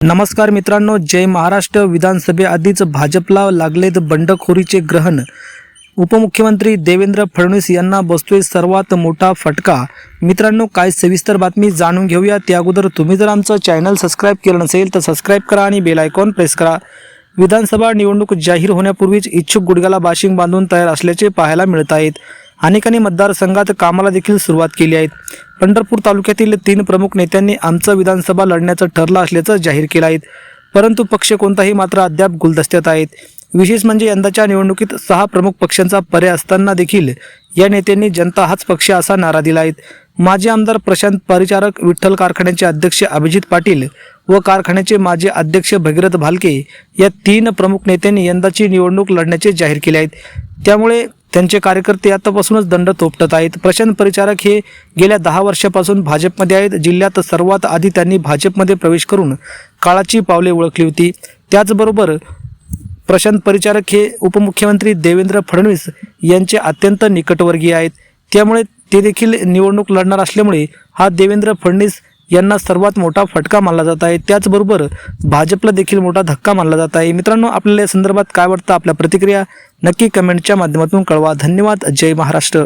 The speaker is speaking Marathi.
नमस्कार मित्रांनो जय महाराष्ट्र विधानसभेआधीच भाजपला लागलेत बंडखोरीचे ग्रहण. उपमुख्यमंत्री देवेंद्र फडणवीस यांना बसतोय सर्वात मोठा फटका. मित्रांनो काय सविस्तर बातमी जाणून घेऊया. त्या अगोदर तुम्ही जर आमचं चॅनल सबस्क्राईब केलं नसेल तर सबस्क्राईब करा आणि बेल आयकॉन प्रेस करा. विधानसभा निवडणूक जाहीर होण्यापूर्वीच इच्छुक गुडघ्याला बाशिंग बांधून तयार असल्याचे पाहायला मिळत आहेत. अनेकांनी मतदारसंघात कामाला देखील सुरुवात केली आहे. पंढरपूर तालुक्यातील तीन प्रमुख नेत्यांनी आमचं विधानसभा लढण्याचं ठरलं असल्याचं जाहीर केलं आहे. परंतु पक्ष कोणताही मात्र अद्याप गुलदस्त्यात आहेत. विशेष म्हणजे यंदाच्या निवडणुकीत सहा प्रमुख पक्षांचा पर्याय असताना देखील या नेत्यांनी जनता हाच पक्ष असा नारा दिला आहे. माजी आमदार प्रशांत परिचारक विठ्ठल कारखान्याचे अध्यक्ष अभिजित पाटील व कारखान्याचे माजी अध्यक्ष भगीरथ भालके या तीन प्रमुख नेत्यांनी यंदाची निवडणूक लढण्याचे जाहीर केले आहेत. त्यामुळे त्यांचे कार्यकर्ते आतापासूनच दंड तोपटत आहेत. प्रशांत परिचारक हे गेल्या दहा वर्षापासून भाजपमध्ये आहेत. जिल्ह्यात सर्वात आधी त्यांनी भाजपमध्ये प्रवेश करून काळाची पावले ओळखली होती. त्याचबरोबर प्रशांत परिचारक हे उपमुख्यमंत्री देवेंद्र फडणवीस यांचे अत्यंत निकटवर्गीय आहेत. त्यामुळे ते देखील निवडणूक लढणार असल्यामुळे हा देवेंद्र फडणवीस यांना सर्वात मोठा फटका मानला जात आहे. त्याचबरोबर भाजपला देखील मोठा धक्का मानला जात आहे. मित्रांनो आपल्याला या संदर्भात काय वाटतं? आपल्या प्रतिक्रिया नक्की कमेंटच्या माध्यमातून कळवा. धन्यवाद. जय महाराष्ट्र.